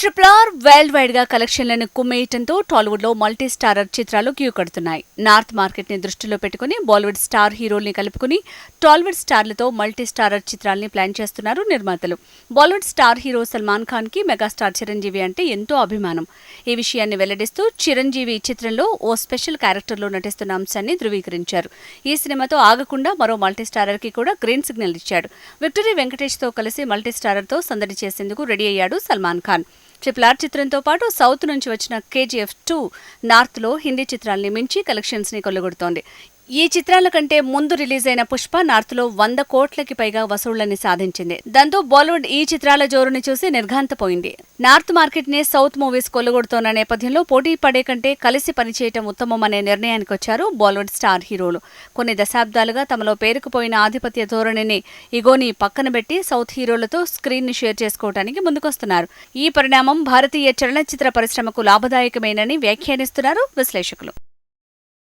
Triple R world వైడ్గా కలెక్షన్లను కుమ్మేయటంతో టాలీవుడ్లో మల్టీ స్టారర్ చిత్రాలు క్యూ కడుతున్నాయి. నార్త్ మార్కెట్ని దృష్టిలో పెట్టుకుని బాలీవుడ్ స్టార్ హీరోల్ని కలుపుకుని టాలీవుడ్ స్టార్లతో మల్టీ స్టారర్ చిత్రాల్ని ప్లాన్ చేస్తున్నారు నిర్మాతలు. బాలీవుడ్ స్టార్ హీరో సల్మాన్ ఖాన్కి మెగాస్టార్ చిరంజీవి అంటే ఎంతో అభిమానం. ఈ విషయాన్ని వెల్లడిస్తూ చిరంజీవి చిత్రంలో ఓ స్పెషల్ క్యారెక్టర్లో నటిస్తున్న అంశాన్ని ధృవీకరించారు. ఈ సినిమాతో ఆగకుండా మరో మల్టీ స్టారర్కి కూడా గ్రీన్ సిగ్నల్ ఇచ్చాడు. విక్టరీ వెంకటేష్తో కలిసి మల్టీ స్టారర్తో సందడి చేసేందుకు రెడీ అయ్యాడు సల్మాన్ ఖాన్. ట్రిపుల్ ఆర్ చిత్రంతో పాటు సౌత్ నుంచి వచ్చిన కేజీఎఫ్ టూ నార్త్లో హిందీ చిత్రాల్ని మించి కలెక్షన్స్ని కొల్లగొడుతోంది. ఈ చిత్రాల కంటే ముందు రిలీజ్ అయిన పుష్ప నార్త్లో వంద కోట్లకి పైగా వసూళ్ళని సాధించింది. దాంతో బాలీవుడ్ ఈ చిత్రాల జోరుని చూసి నిర్ఘాంతపోయింది. నార్త్ మార్కెట్ని సౌత్ మూవీస్ కొల్లగొడుతోన్న నేపథ్యంలో పోటీ పడే కంటే కలిసి పనిచేయటం ఉత్తమం అనే నిర్ణయానికి వచ్చారు బాలీవుడ్ స్టార్ హీరోలు. కొన్ని దశాబ్దాలుగా తమలో పేరుకుపోయిన ఆధిపత్య ధోరణిని ఇగోని పక్కన పెట్టి సౌత్ హీరోలతో స్క్రీన్ని షేర్ చేసుకోవడానికి ముందుకొస్తున్నారు. ఈ పరిణామం భారతీయ చలనచిత్ర పరిశ్రమకు లాభదాయకమేనని వ్యాఖ్యానిస్తున్నారు విశ్లేషకులు.